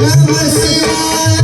नम शिवाय